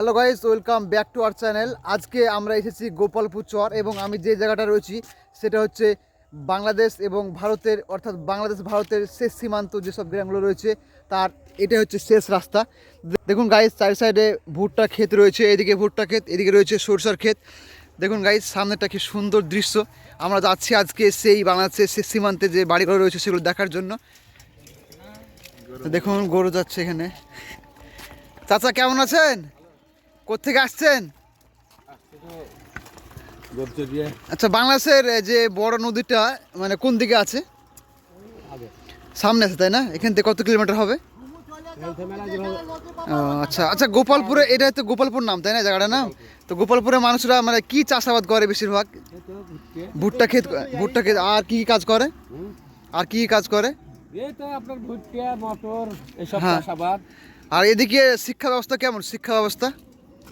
Hello guys, welcome back to our channel. আজকে আমরা এসেছি গোপালপুর চর এবং আমি যে জায়গাটা রয়েছি, সেটা হচ্ছে বাংলাদেশ এবং ভারতের, অর্থাৎ বাংলাদেশ ভারতের শেষ সীমান্ত যেসব গ্রামগুলো রয়েছে, তার এটা হচ্ছে শেষ রাস্তা। দেখুন গাইস, চারি সাইডে ভুট্টা ক্ষেত রয়েছে, এদিকে ভুট্টা ক্ষেত, এদিকে রয়েছে সরষার ক্ষেত। দেখুন গাইস সামনেটা কি সুন্দর দৃশ্য। আমরা যাচ্ছি আজকে সেই বাংলাদেশের শেষ সীমান্তে যে বাড়িগুলো রয়েছে, সেগুলো দেখার জন্য। দেখুন গরু যাচ্ছে এখানে। চাচা, কেমন আছেন? কোথেকে আসছেন? আচ্ছা বাংলাদেশের যে বড় নদীটা মানে কোন দিকে আছে? সামনে আছে তাই না? এখান থেকে কত কিলোমিটার হবে? আচ্ছা আচ্ছা গোপালপুরে এটা তো গোপালপুর নাম তাই না জায়গাটা নাম? তো গোপালপুরের মানুষরা মানে কি চাষাবাদ করে বেশিরভাগ? ভুট্টা ক্ষেত ভুট্টা ক্ষেত আর কি কাজ করে? আর কি কাজ করে? হ্যাঁ। আর এদিকে শিক্ষা ব্যবস্থা কেমন? শিক্ষা ব্যবস্থা?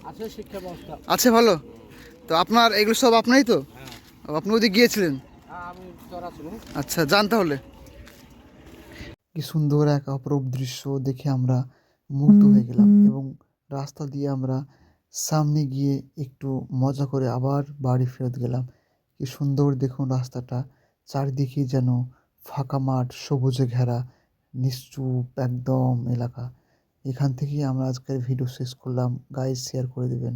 আছে শিক্ষা ব্যবস্থা। আছে ভালো? তো আপনার এগুলো সব আপনারই তো? আপনি ওদিকে গিয়েছিলেন? হ্যাঁ, আচ্ছা যান তাহলে। কি সুন্দর এক অপরূপ দৃশ্য দেখে আমরা মুগ্ধ হয়ে গেলাম এবং রাস্তা দিয়ে আমরা সামনে গিয়ে একটু মজা করে আবার বাড়ি ফেরত গেলাম। কি সুন্দর দেখুন রাস্তাটা চারিদিকে যেন ফাঁকা মাঠ সবুজে ঘেরা নিশ্চুপ একদম এলাকা। এখান থেকেই আমরা আজকের ভিডিও শেষ করলাম। গাইজ শেয়ার করে দেবেন।